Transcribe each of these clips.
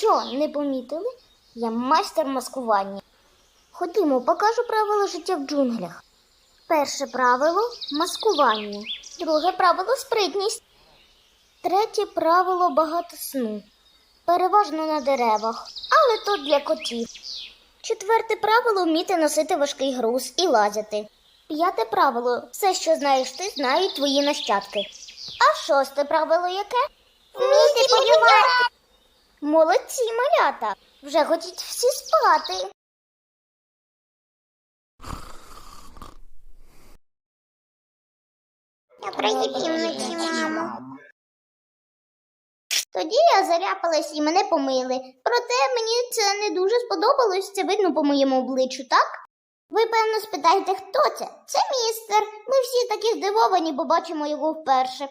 Що, не помітили? Я майстер маскування. Ходімо, покажу правила життя в джунглях. Перше правило маскування. Друге правило спритність. Третє правило багато сну. Переважно на деревах, але то для котів. Четверте правило вміти носити важкий груз і лазити. П'яте правило все, що знаєш ти, знають твої нащадки. А шосте правило яке? Вміти полювати. Молодці, малята. Вже хочуть всі спати. Доброї півночі, мамо. Тоді я заряпалась і мене помили. Проте мені це не дуже сподобалось, це видно по моєму обличчю, так? Ви, певно, спитаєте, хто це? Це містер. Ми всі такі здивовані, бо бачимо його вперше.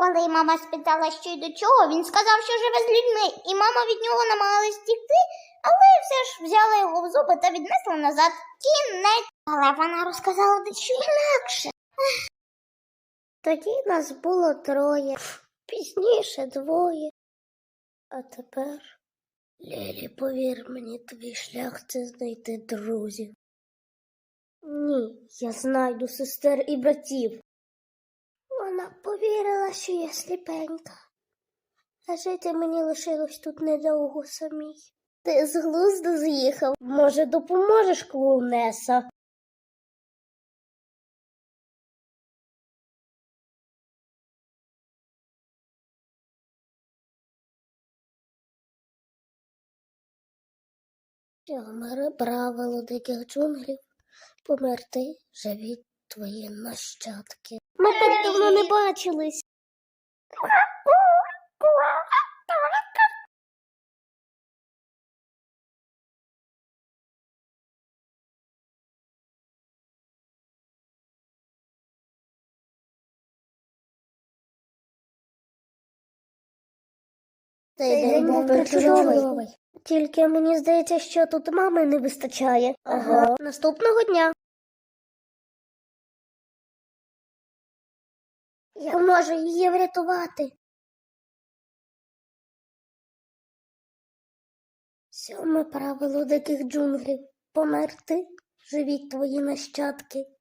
Коли мама спитала, що й до чого, він сказав, що живе з людьми, і мама від нього намагалась втікти, але все ж взяла його в зуби та віднесла назад. Кінець. Але вона розказала дещо інакше. Тоді нас було троє, пізніше двоє. А тепер, Лелі, повір мені, твій шлях це знайти друзів. Ні, я знайду сестер і братів. Вона повірила, що я сліпенька. А жити мені лишилось тут недовго самій. Ти з глузду з'їхав. Може, допоможеш клоунеса? Сьоме правило диких джунглів померти живіть твої нащадки. Ми так давно не бачились. Цей день був причудовий. Тільки мені здається, що тут мами не вистачає. Ага. Наступного дня. Я можу її врятувати. Сьоме правило диких джунглів. Померти, живіть твої нащадки.